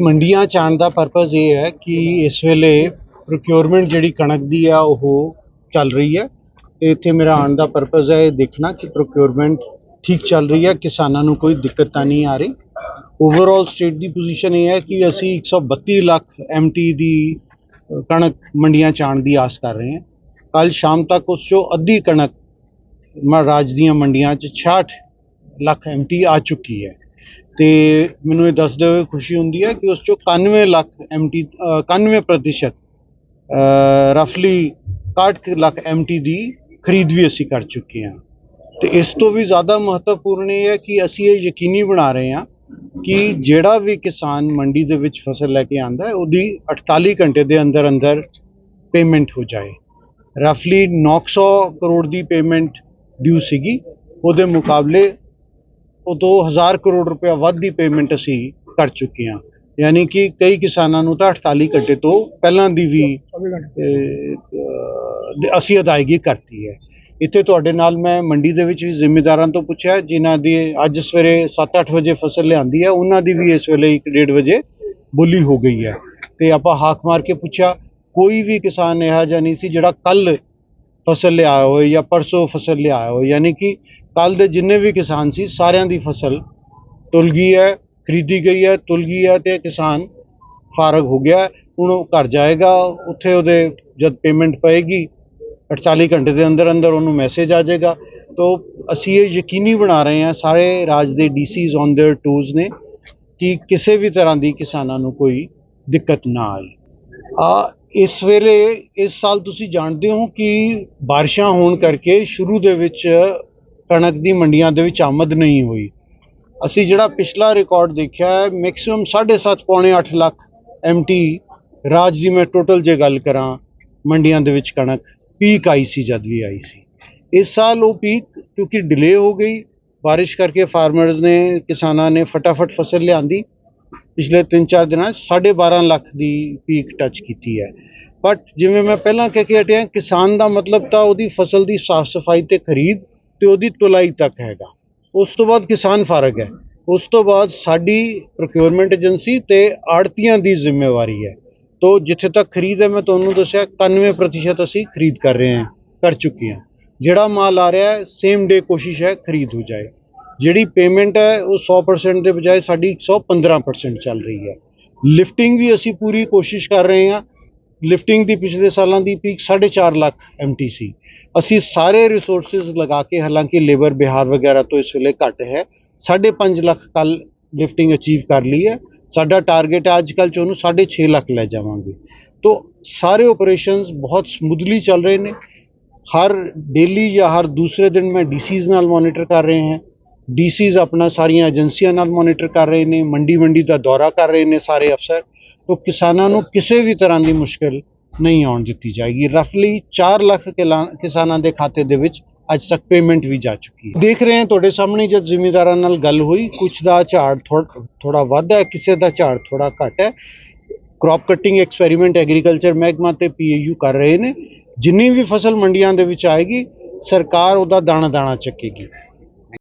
ਮੰਡੀਆਂ ਚ ਆਉਣ ਦਾ ਪਰਪਸ ਇਹ ਹੈ ਕਿ ਇਸ ਵੇਲੇ ਪ੍ਰੋਕਿਉਰਮੈਂਟ ਜਿਹੜੀ ਕਣਕ ਦੀ ਆ, ਉਹ ਚੱਲ ਰਹੀ ਹੈ। ਤੇ ਇੱਥੇ ਮੇਰਾ ਆਉਣ ਦਾ ਪਰਪਸ ਹੈ ਇਹ ਦੇਖਣਾ ਕਿ ਪ੍ਰੋਕਿਉਰਮੈਂਟ ਠੀਕ ਚੱਲ ਰਹੀ ਹੈ, ਕਿਸਾਨਾਂ ਨੂੰ ਕੋਈ ਦਿੱਕਤ ਤਾਂ ਨਹੀਂ ਆ ਰਹੀ। ਓਵਰਆਲ ਸਟੇਟ ਦੀ ਪੋਜੀਸ਼ਨ ਇਹ ਹੈ ਕਿ ਅਸੀਂ 132 ਲੱਖ ਐਮਟੀ ਦੀ ਕਣਕ ਮੰਡੀਆਂ ਚ ਆਉਣ ਦੀ ਆਸ ਕਰ ਰਹੇ ਹਾਂ। ਕੱਲ ਸ਼ਾਮ ਤੱਕ ਉਸ ਚੋਂ ਅੱਧੀ ਕਣਕ ਮਹਾਰਾਜ ਦੀਆਂ ਮੰਡੀਆਂ ਚ 66 ਲੱਖ ਐਮਟੀ ਆ ਚੁੱਕੀ ਹੈ। ਤੇ ਮੈਨੂੰ ਇਹ ਦੱਸਦੇ ਹੋਏ ਖੁਸ਼ੀ ਹੁੰਦੀ ਹੈ ਕਿ ਉਸ ਚੋਂ 91 ਲੱਖ ਐਮਟੀ 91 ਪ੍ਰਤੀਸ਼ਤ ਰਫਲੀ 61 ਲੱਖ ਐਮਟੀ ਦੀ ਖਰੀਦ ਵੀ ਅਸੀਂ ਕਰ ਚੁੱਕੇ ਹਾਂ। ਤੇ ਇਸ ਤੋਂ ਵੀ ਜ਼ਿਆਦਾ ਮਹੱਤਵਪੂਰਨ ਇਹ ਹੈ ਕਿ ਅਸੀਂ ਇਹ ਯਕੀਨੀ ਬਣਾ ਰਹੇ ਹਾਂ ਕਿ ਜਿਹੜਾ ਵੀ ਕਿਸਾਨ ਮੰਡੀ ਦੇ ਵਿੱਚ ਫਸਲ ਲੈ ਕੇ ਆਂਦਾ ਹੈ, ਉਹਦੀ 48 ਘੰਟੇ ਦੇ ਅੰਦਰ ਅੰਦਰ ਪੇਮੈਂਟ ਹੋ ਜਾਏ। ਰਫਲੀ 900 ਕਰੋੜ ਦੀ ਪੇਮੈਂਟ ਡਿਊ ਸੀਗੀ। ਉਹਦੇ ਮੁਕਾਬਲੇ ਉਹ ਤੋਂ 1000 ਕਰੋੜ ਰੁਪਇਆ ਵੱਧ ਦੀ ਪੇਮੈਂਟ ਅਸੀਂ ਕਰ ਚੁੱਕੇ ਹਾਂ। ਯਾਨੀ ਕਿ ਕਈ ਕਿਸਾਨਾਂ ਨੂੰ ਤਾਂ 48 ਘੰਟੇ ਤੋਂ ਪਹਿਲਾਂ ਦੀ ਵੀ ਅਸੀਂ ਅਦਾਇਗੀ ਕਰਤੀ ਹੈ। ਇੱਥੇ ਤੁਹਾਡੇ ਨਾਲ ਮੈਂ ਮੰਡੀ ਦੇ ਵਿੱਚ ਵੀ ਜ਼ਿੰਮੇਦਾਰਾਂ ਤੋਂ ਪੁੱਛਿਆ ਜਿਨ੍ਹਾਂ ਦੀ ਅੱਜ ਸਵੇਰੇ 7-8 ਵਜੇ ਫਸਲ ਲਿਆਂਦੀ ਹੈ ਉਹਨਾਂ ਦੀ ਵੀ ਇਸ ਵੇਲੇ 1:30 ਵਜੇ ਬੋਲੀ ਹੋ ਗਈ ਹੈ। ਤੇ ਆਪਾਂ ਹਾਕ ਮਾਰ ਕੇ ਪੁੱਛਿਆ ਕੋਈ ਵੀ ਕਿਸਾਨ ਇਹੋ ਜਿਹਾ ਨਹੀਂ ਸੀ ਜਿਹੜਾ ਕੱਲ ਫਸਲ ਲਿਆਇਆ ਹੋਏ ਜਾਂ ਪਰਸੋਂ ਫਸਲ ਲਿਆਇਆ ਹੋਏ। ਯਾਨੀ ਕਿ ਕੱਲ ਦੇ ਜਿੰਨੇ ਵੀ ਕਿਸਾਨ ਸੀ ਸਾਰਿਆਂ ਦੀ ਫਸਲ ਤੁਲ ਗਈ ਹੈ ਖਰੀਦੀ ਗਈ ਹੈ ਤੁਲ ਗਈ ਹੈ ਤੇ ਕਿਸਾਨ ਫਾਰਗ ਹੋ ਗਿਆ ਹੈ। ਹੁਣ ਉਹ ਘਰ ਜਾਏਗਾ ਉੱਥੇ ਉਹਦੇ ਜਦ ਪੇਮੈਂਟ ਪਏਗੀ 48 ਘੰਟੇ ਦੇ ਅੰਦਰ ਅੰਦਰ ਉਹਨੂੰ ਮੈਸੇਜ ਆ ਜਾਏਗਾ ਤੋ ਅਸੀਂ ਇਹ ਯਕੀਨੀ ਬਣਾ ਰਹੇ ਹਾਂ ਸਾਰੇ ਰਾਜ ਦੇ ਡੀਸੀਜ਼ ਔਨ देयर ਟੂਜ਼ ਨੇ ਕਿ ਕਿਸੇ ਵੀ ਤਰ੍ਹਾਂ ਦੀ ਕਿਸਾਨਾਂ ਨੂੰ ਕੋਈ ਦਿੱਕਤ ਨਾ ਆਏ ਆ ਇਸ ਵੇਲੇ ਇਸ ਸਾਲ ਤੁਸੀਂ ਜਾਣਦੇ ਹੋ ਕਿ ਬਾਰਿਸ਼ਾਂ ਹੋਣ ਕਰਕੇ ਸ਼ੁਰੂ ਦੇ ਵਿੱਚ ਕਣਕ ਦੀ ਮੰਡੀਆਂ ਦੇ ਵਿੱਚ ਆਮਦ ਨਹੀਂ ਹੋਈ। ਅਸੀਂ ਜਿਹੜਾ ਪਿਛਲਾ ਰਿਕਾਰਡ ਦੇਖਿਆ ਹੈ ਮੈਕਸਿਮਮ 7.5 ਪੌਣੇ 8 ਲੱਖ ਐਮਟੀ ਰਾਜ ਦੀ ਮੈਂ ਟੋਟਲ ਜੇ ਗੱਲ ਕਰਾਂ ਮੰਡੀਆਂ ਦੇ ਵਿੱਚ ਕਣਕ ਪੀਕ ਆਈ ਸੀ ਜਦ ਵੀ ਆਈ ਸੀ। ਇਸ ਸਾਲ ਉਹ ਪੀਕ ਕਿਉਂਕਿ ਡਿਲੇ ਹੋ ਗਈ, ਬਾਰਿਸ਼ ਕਰਕੇ ਫਾਰਮਰਜ਼ ਨੇ, ਕਿਸਾਨਾਂ ਨੇ ਫਟਾਫਟ ਫਸਲ ਲਿਆਂਦੀ। ਪਿਛਲੇ 3-4 ਦਿਨਾਂ 'ਚ 12.5 ਲੱਖ ਦੀ ਪੀਕ ਟੱਚ ਕੀਤੀ ਹੈ। ਬਟ ਜਿਵੇਂ ਮੈਂ ਪਹਿਲਾਂ ਕਹਿ ਕੇ ਹਟਿਆ, ਕਿਸਾਨ ਦਾ ਮਤਲਬ ਤਾਂ ਉਹਦੀ ਫਸਲ ਦੀ ਸਾਫ਼ ਸਫ਼ਾਈ ਤੇ ਖਰੀਦ ਤੇ ਉਹਦੀ ਤੁਲਾਈ ਤੱਕ ਹੈਗਾ। ਉਸ ਤੋਂ ਬਾਅਦ ਕਿਸਾਨ ਫਾਰਗ ਹੈ। ਉਸ ਤੋਂ ਬਾਅਦ ਸਾਡੀ ਪ੍ਰੋਕਿਉਰਮੈਂਟ ਏਜੰਸੀ ਤੇ ਆੜਤੀਆਂ ਦੀ ਜ਼ਿੰਮੇਵਾਰੀ ਹੈ। ਤੋ ਜਿੱਥੇ ਤੱਕ ਖਰੀਦ ਹੈ, ਮੈਂ ਤੁਹਾਨੂੰ ਦੱਸਿਆ 91% ਅਸੀਂ ਖਰੀਦ ਕਰ ਰਹੇ ਹਾਂ, ਕਰ ਚੁੱਕੇ ਹਾਂ। ਜਿਹੜਾ ਮਾਲ ਆ ਰਿਹਾ ਹੈ ਸੇਮ ਡੇ ਕੋਸ਼ਿਸ਼ ਹੈ ਖਰੀਦ ਹੋ ਜਾਏ। ਜਿਹੜੀ ਪੇਮੈਂਟ ਹੈ, ਉਹ 100% ਦੇ ਬਜਾਏ ਸਾਡੀ 115% ਚੱਲ ਰਹੀ ਹੈ। ਲਿਫਟਿੰਗ ਵੀ ਅਸੀਂ ਪੂਰੀ ਕੋਸ਼ਿਸ਼ ਕਰ ਰਹੇ ਹਾਂ। ਲਿਫਟਿੰਗ ਦੀ ਪਿਛਲੇ ਸਾਲਾਂ ਦੀ ਪੀਕ 4.5 ਲੱਖ ਐਮਟੀ ਸੀ ਅਸੀਂ ਸਾਰੇ ਰਿਸੋਰਸਸ ਲਗਾ ਕੇ, ਹਾਲਾਂਕਿ ਲੇਬਰ ਬਿਹਾਰ ਵਗੈਰਾ ਤੋਂ ਇਸ ਵੇਲੇ ਘੱਟ ਹੈ 5.5 ਲੱਖ ਕੱਲ ਲਿਫਟਿੰਗ ਅਚੀਵ ਕਰ ਲਈ ਹੈ। ਸਾਡਾ ਟਾਰਗੇਟ ਹੈ ਅੱਜ ਕੱਲ੍ਹ ਚ ਉਹਨੂੰ 6.5 ਲੱਖ ਲੈ ਜਾਵਾਂਗੇ। ਤੋਂ ਸਾਰੇ ਆਪਰੇਸ਼ਨਸ ਬਹੁਤ ਸਮੂਥਲੀ ਚੱਲ ਰਹੇ ਨੇ। ਹਰ ਡੇਲੀ ਜਾਂ ਹਰ ਦੂਸਰੇ ਦਿਨ ਮੈਂ ਡੀਸੀਜ਼ ਨਾਲ ਮੋਨੀਟਰ ਕਰ ਰਹੇ ਹਾਂ। ਡੀਸੀਜ਼ ਆਪਣਾ ਸਾਰੀਆਂ ਏਜੰਸੀਆਂ ਨਾਲ ਮੋਨੀਟਰ ਕਰ ਰਹੇ ਨੇ ਮੰਡੀ ਮੰਡੀ ਦਾ ਦੌਰਾ ਕਰ ਰਹੇ ਨੇ ਸਾਰੇ ਅਫਸਰ। ਤੋਂ ਕਿਸਾਨਾਂ ਨੂੰ ਕਿਸੇ ਵੀ ਤਰ੍ਹਾਂ ਦੀ ਮੁਸ਼ਕਲ ਨਹੀਂ ਆਉਣ ਦਿੱਤੀ ਜਾਏਗੀ। ਰਫਲੀ 4 ਲੱਖ ਕਿਲਾ- ਕਿਸਾਨਾਂ ਦੇ ਖਾਤੇ ਦੇ ਵਿੱਚ ਅੱਜ ਤੱਕ ਪੇਮੈਂਟ ਵੀ ਜਾ ਚੁੱਕੀ ਹੈ। ਦੇਖ ਰਹੇ ਹਾਂ ਤੁਹਾਡੇ ਸਾਹਮਣੇ ਜਦ ਜ਼ਿਮੀਂਦਾਰਾਂ ਨਾਲ ਗੱਲ ਹੋਈ ਕੁਝ ਦਾ ਝਾੜ ਥੋੜਾ ਵੱਧ ਹੈ, ਕਿਸੇ ਦਾ ਝਾੜ ਥੋੜਾ ਘੱਟ ਹੈ। ਕ੍ਰੌਪ ਕਟਿੰਗ ਐਕਸਪੈਰੀਮੈਂਟ ਐਗਰੀਕਲਚਰ ਮਹਿਕਮਾ ਤੇ ਪੀਏਯੂ ਕਰ ਰਹੇ ਨੇ। ਜਿੰਨੀ ਵੀ ਫਸਲ ਮੰਡੀਆਂ ਦੇ ਵਿੱਚ ਆਏਗੀ, ਸਰਕਾਰ ਉਹਦਾ ਦਾਣਾ ਦਾਣਾ ਚੱਕੇਗੀ।